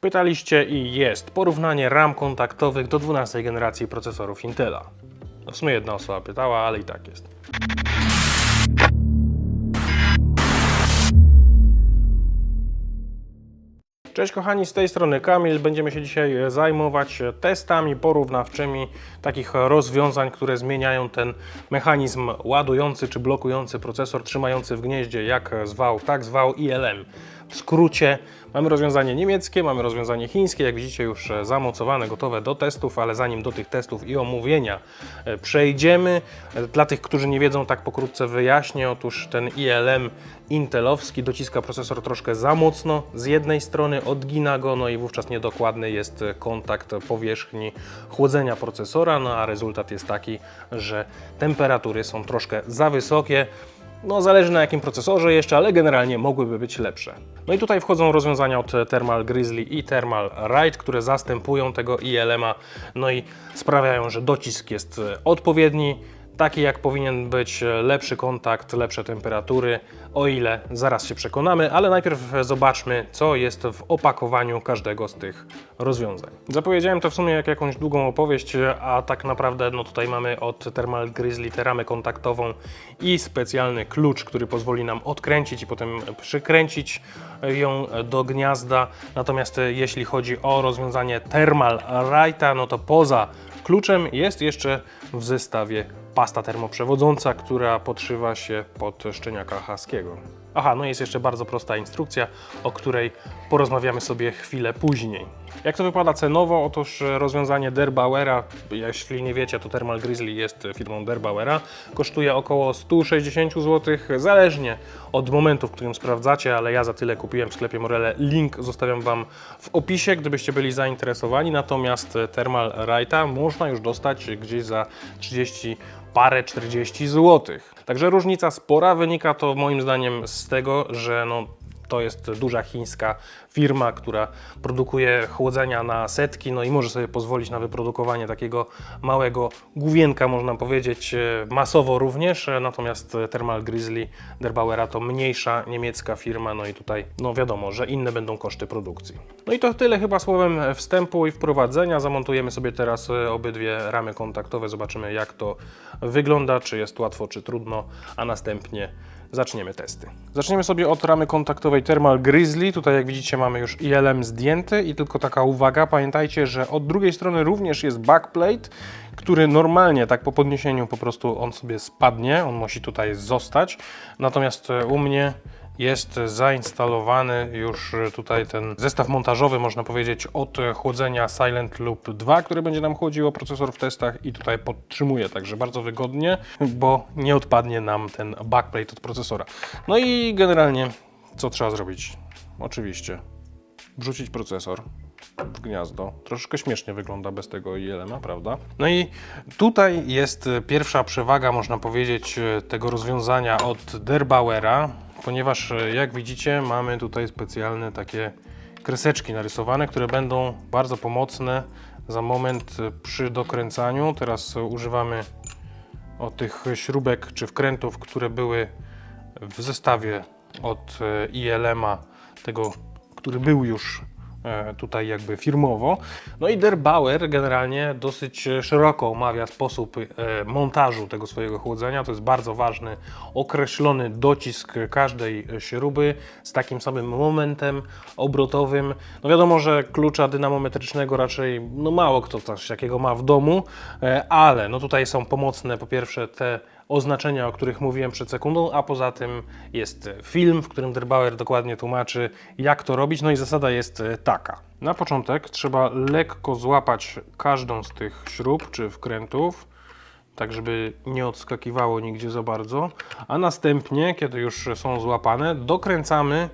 Pytaliście i jest porównanie RAM kontaktowych do 12 generacji procesorów Intela. No w sumie jedna osoba pytała, ale i tak jest. Cześć kochani, z tej strony Kamil. Będziemy się dzisiaj zajmować testami porównawczymi takich rozwiązań, które zmieniają ten mechanizm ładujący czy blokujący procesor, trzymający w gnieździe jak zwał, tak zwał ILM. W skrócie. Mamy rozwiązanie niemieckie, mamy rozwiązanie chińskie, jak widzicie już zamocowane, gotowe do testów, ale zanim do tych testów i omówienia e, przejdziemy, e, dla tych, którzy nie wiedzą, tak pokrótce wyjaśnię, otóż ten ILM intelowski dociska procesor troszkę za mocno z jednej strony, odgina go, no i wówczas niedokładny jest kontakt powierzchni chłodzenia procesora, no a rezultat jest taki, że temperatury są troszkę za wysokie. No, zależy na jakim procesorze jeszcze, ale generalnie mogłyby być lepsze. No i tutaj wchodzą rozwiązania od Thermal Grizzly i Thermal Ride, które zastępują tego ILM-a, no i sprawiają, że docisk jest e, odpowiedni, taki jak powinien być, e, lepszy kontakt, lepsze temperatury, o ile zaraz się przekonamy, ale najpierw zobaczmy, co jest w opakowaniu każdego z tych rozwiązań. Zapowiedziałem to w sumie jak jakąś długą opowieść, a tak naprawdę no tutaj mamy od Thermal Grizzly tę ramę kontaktową i specjalny klucz, który pozwoli nam odkręcić i potem przykręcić ją do gniazda. Natomiast jeśli chodzi o rozwiązanie Thermal Righta, no to poza kluczem jest jeszcze w zestawie pasta termoprzewodząca, która podszywa się pod szczeniaka haskiego. Aha, no jest jeszcze bardzo prosta instrukcja, o której porozmawiamy sobie chwilę później. Jak to wypada cenowo? Otóż rozwiązanie Derbauera, jeśli nie wiecie, to Thermal Grizzly jest firmą Derbauera, kosztuje około 160 zł, zależnie od momentu, w którym sprawdzacie, ale ja za tyle kupiłem w sklepie Morele. Link zostawiam Wam w opisie, gdybyście byli zainteresowani. Natomiast Thermal Righta można już dostać gdzieś za 30 parę 40 zł. Także różnica spora wynika to moim zdaniem z tego, że no, to jest duża chińska firma, która produkuje chłodzenia na setki, no i może sobie pozwolić na wyprodukowanie takiego małego główienka, można powiedzieć, e, masowo również. E, Natomiast Thermal Grizzly Derbauera to mniejsza niemiecka firma, no i tutaj no wiadomo, że inne będą koszty produkcji. No i to tyle chyba słowem wstępu i wprowadzenia. Zamontujemy sobie teraz e, obydwie ramy kontaktowe, zobaczymy jak to wygląda, czy jest łatwo, czy trudno, a następnie zaczniemy testy. Zaczniemy sobie od ramy kontaktowej Thermal Grizzly. Tutaj jak widzicie mamy już ILM zdjęty i tylko taka uwaga, pamiętajcie, że od drugiej strony również jest backplate, który normalnie tak po podniesieniu po prostu on sobie spadnie, on musi tutaj zostać. Natomiast e, u mnie jest zainstalowany już tutaj ten zestaw montażowy, można powiedzieć, od chłodzenia Silent Loop 2, który będzie nam chłodziło procesor w testach i tutaj podtrzymuje, także bardzo wygodnie, bo nie odpadnie nam ten backplate od procesora. No i generalnie co trzeba zrobić? Oczywiście wrzucić procesor w gniazdo. Troszkę śmiesznie wygląda bez tego ILM, prawda? No i tutaj jest pierwsza przewaga, można powiedzieć, tego rozwiązania od Derbauera, ponieważ jak widzicie mamy tutaj specjalne takie kreseczki narysowane, które będą bardzo pomocne za moment przy dokręcaniu. Teraz używamy o tych śrubek czy wkrętów, które były w zestawie od e, ILM-a, tego, który był już e, tutaj jakby firmowo. No i Der Bauer generalnie dosyć szeroko omawia sposób e, montażu tego swojego chłodzenia. To jest bardzo ważny, określony docisk każdej śruby z takim samym momentem obrotowym. No wiadomo, że klucza dynamometrycznego raczej no mało kto coś takiego ma w domu, e, ale no tutaj są pomocne po pierwsze te oznaczenia, o których mówiłem przed sekundą, a poza tym jest film, w którym Derbauer dokładnie tłumaczy, jak to robić. No i zasada jest e, taka. Na początek trzeba lekko złapać każdą z tych śrub czy wkrętów, tak żeby nie odskakiwało nigdzie za bardzo, a następnie, kiedy już są złapane, dokręcamy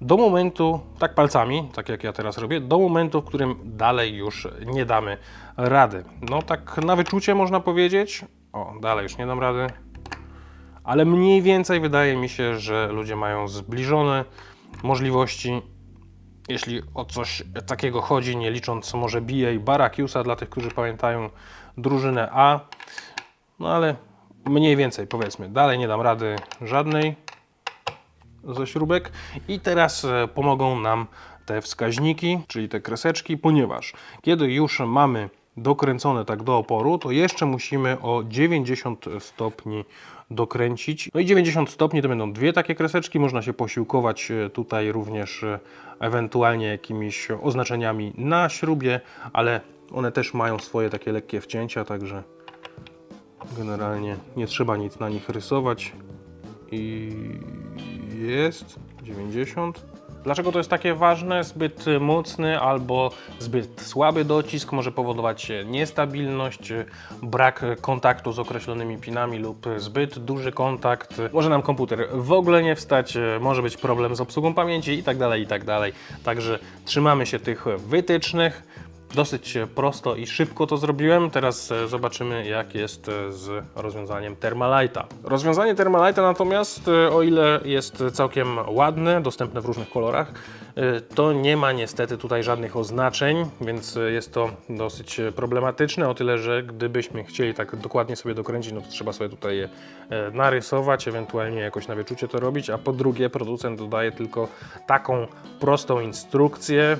do momentu, tak palcami, tak jak ja teraz robię, do momentu, w którym dalej już nie damy rady. No tak na wyczucie można powiedzieć, o, dalej już nie dam rady. Ale mniej więcej wydaje mi się, że ludzie mają zbliżone możliwości, jeśli o coś takiego chodzi, nie licząc może BA i Barakiusa dla tych, którzy pamiętają drużynę A. No ale mniej więcej powiedzmy, dalej nie dam rady żadnej ze śrubek i teraz e, pomogą nam te wskaźniki, czyli te kreseczki, ponieważ kiedy już mamy dokręcone tak do oporu, to jeszcze musimy o 90 stopni dokręcić. No i 90 stopni to będą dwie takie kreseczki, można się posiłkować e, tutaj również e, ewentualnie jakimiś oznaczeniami na śrubie, ale one też mają swoje takie lekkie wcięcia, także generalnie nie trzeba nic na nich rysować i jest 90. Dlaczego to jest takie ważne? Zbyt mocny albo zbyt słaby docisk może powodować niestabilność, brak kontaktu z określonymi pinami lub zbyt duży kontakt. Może nam komputer w ogóle nie wstać, może być problem z obsługą pamięci i tak dalej, i tak. Także trzymamy się tych wytycznych. Dosyć prosto i szybko to zrobiłem. Teraz e, zobaczymy, jak jest e, z rozwiązaniem Thermalite'a. Rozwiązanie Thermalite'a natomiast, e, o ile jest całkiem ładne, dostępne w różnych kolorach, e, to nie ma niestety tutaj żadnych oznaczeń, więc e, jest to dosyć problematyczne. O tyle, że gdybyśmy chcieli tak dokładnie sobie dokręcić, no to trzeba sobie tutaj je e, narysować, ewentualnie jakoś na wyczucie to robić. A po drugie, producent dodaje tylko taką prostą instrukcję,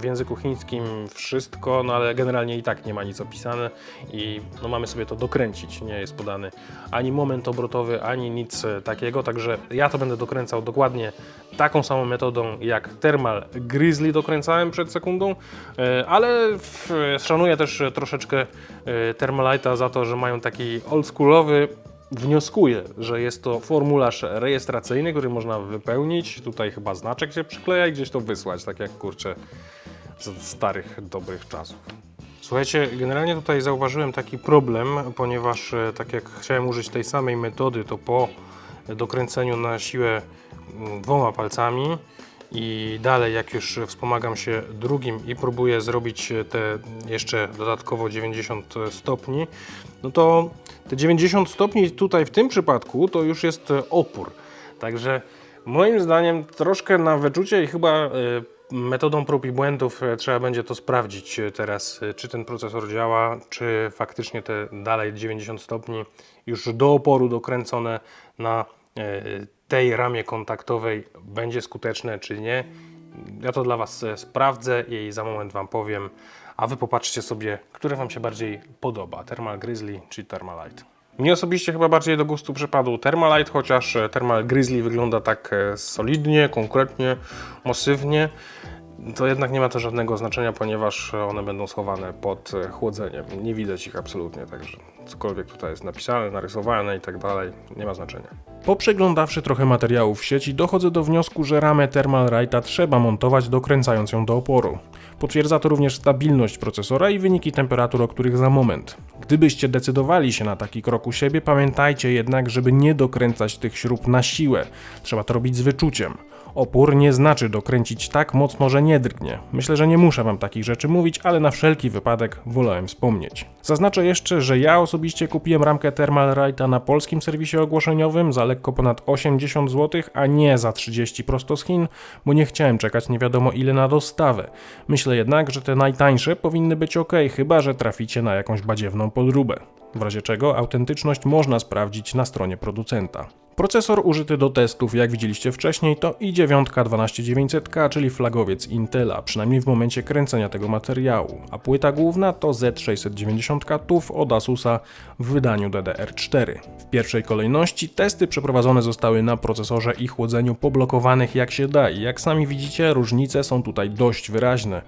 w języku chińskim wszystko, no ale generalnie i tak nie ma nic opisane i no mamy sobie to dokręcić. Nie jest podany ani moment obrotowy, ani nic e, takiego, także ja to będę dokręcał dokładnie taką samą metodą jak Thermal Grizzly dokręcałem przed sekundą, e, ale szanuję też troszeczkę e, Thermalite'a za to, że mają taki oldschoolowy Wnioskuję, że jest to formularz rejestracyjny, który można wypełnić. Tutaj chyba znaczek się przykleja i gdzieś to wysłać, tak jak kurczę z starych, dobrych czasów. Słuchajcie, generalnie tutaj zauważyłem taki problem, ponieważ e, tak jak chciałem użyć tej samej metody, to po dokręceniu na siłę mm, dwoma palcami i dalej jak już wspomagam się drugim i próbuję zrobić te jeszcze dodatkowo 90 stopni, no to te 90 stopni tutaj w tym przypadku to już jest opór. Także moim zdaniem troszkę na wyczucie i chyba e, metodą prób i błędów e, trzeba będzie to sprawdzić e, teraz, e, czy ten procesor działa, czy faktycznie te dalej 90 stopni już do oporu dokręcone na tej ramie kontaktowej będzie skuteczne, czy nie. Ja to dla Was sprawdzę i za moment Wam powiem, a Wy popatrzcie sobie, które Wam się bardziej podoba, Thermal Grizzly czy Thermalite. Mnie osobiście chyba bardziej do gustu przypadł Thermalite, chociaż e, Thermal Grizzly wygląda tak e, solidnie, konkretnie, masywnie. To jednak nie ma to żadnego znaczenia, ponieważ one będą schowane pod e, chłodzeniem. Nie widać ich absolutnie, także cokolwiek tutaj jest napisane, narysowane i tak dalej, nie ma znaczenia. Poprzeglądawszy trochę materiałów w sieci, dochodzę do wniosku, że ramę Thermalite'a trzeba montować dokręcając ją do oporu. Potwierdza to również stabilność procesora i wyniki temperatur, o których za moment. Gdybyście decydowali się na taki krok u siebie, pamiętajcie jednak, żeby nie dokręcać tych śrub na siłę. Trzeba to robić z wyczuciem. Opór nie znaczy dokręcić tak mocno, że nie drgnie. Myślę, że nie muszę Wam takich rzeczy mówić, ale na wszelki wypadek wolałem wspomnieć. Zaznaczę jeszcze, że ja osobiście kupiłem ramkę Thermalite'a na polskim serwisie ogłoszeniowym za lekko ponad 80 zł, a nie za 30 prosto z Chin, bo nie chciałem czekać nie wiadomo ile na dostawę. Myślę jednak, że te najtańsze powinny być ok, chyba że traficie na jakąś badziewną podróbę. W razie czego autentyczność można sprawdzić na stronie producenta. Procesor użyty do testów, jak widzieliście wcześniej, to i9 12900K, czyli flagowiec Intela, przynajmniej w momencie kręcenia tego materiału, a płyta główna to Z690K TUF od Asusa w wydaniu DDR4. W pierwszej kolejności testy przeprowadzone zostały na procesorze i chłodzeniu poblokowanych jak się da i jak sami widzicie różnice są tutaj dość wyraźne.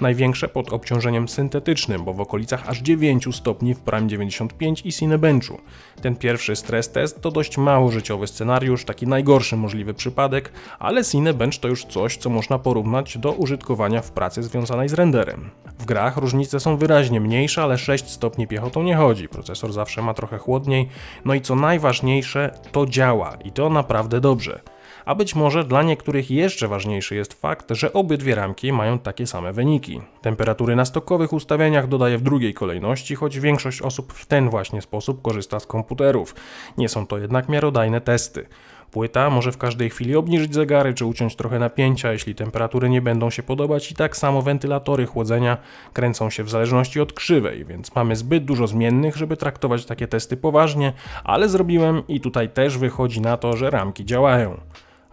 Największe pod obciążeniem syntetycznym, bo w okolicach aż 9 stopni w Prime 95 i Cinebenchu. Ten pierwszy stres test to dość mało życiowy scenariusz, taki najgorszy możliwy przypadek, ale Cinebench to już coś, co można porównać do użytkowania w pracy związanej z renderem. W grach różnice są wyraźnie mniejsze, ale 6 stopni piechotą nie chodzi. Procesor zawsze ma trochę chłodniej, no i co najważniejsze, to działa i to naprawdę dobrze. A być może dla niektórych jeszcze ważniejszy jest fakt, że obydwie ramki mają takie same wyniki. Temperatury na stokowych ustawieniach dodaję w drugiej kolejności, choć większość osób w ten właśnie sposób korzysta z komputerów. Nie są to jednak miarodajne testy. Płyta może w każdej chwili obniżyć zegary czy uciąć trochę napięcia, jeśli temperatury nie będą się podobać i tak samo wentylatory chłodzenia kręcą się w zależności od krzywej, więc mamy zbyt dużo zmiennych, żeby traktować takie testy poważnie, ale zrobiłem i tutaj też wychodzi na to, że ramki działają.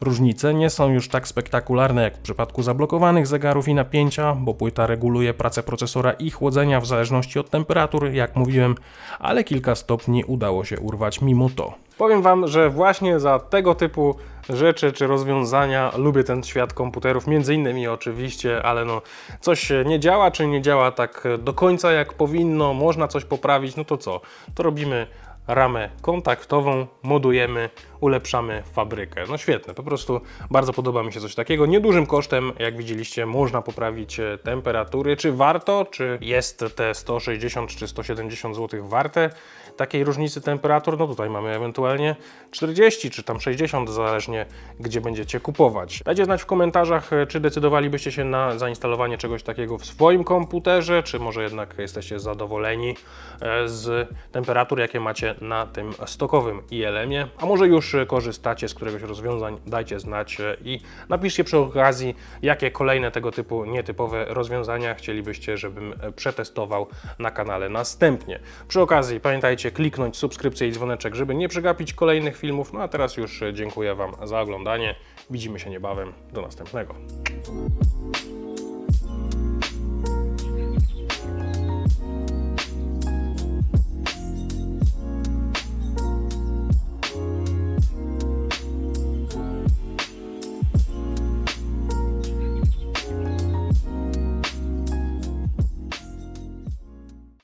Różnice nie są już tak spektakularne jak w przypadku zablokowanych zegarów i napięcia, bo płyta reguluje pracę procesora i chłodzenia w zależności od temperatur, jak mówiłem, ale kilka stopni udało się urwać mimo to. Powiem Wam, że właśnie za tego typu rzeczy czy rozwiązania lubię ten świat komputerów, między innymi oczywiście, ale no coś nie działa, czy nie działa tak do końca jak powinno, można coś poprawić, no to co? To robimy ramę kontaktową, modujemy, ulepszamy fabrykę. No świetne, po prostu bardzo podoba mi się coś takiego. Niedużym kosztem, jak widzieliście, można poprawić e, temperatury. Czy warto, czy jest te 160 czy 170 zł warte takiej różnicy temperatur? No tutaj mamy ewentualnie 40 czy tam 60, zależnie gdzie będziecie kupować. Dajcie znać w komentarzach, e, czy decydowalibyście się na zainstalowanie czegoś takiego w swoim komputerze, czy może jednak jesteście zadowoleni e, z temperatur, jakie macie na tym stokowym ILM-ie, a może już e, korzystacie z któregoś rozwiązań, dajcie znać e, i napiszcie przy okazji, jakie kolejne tego typu nietypowe rozwiązania chcielibyście, żebym e, przetestował na kanale następnie. Przy okazji pamiętajcie kliknąć subskrypcję i dzwoneczek, żeby nie przegapić kolejnych filmów. No a teraz już e, dziękuję Wam za oglądanie. Widzimy się niebawem. Do następnego.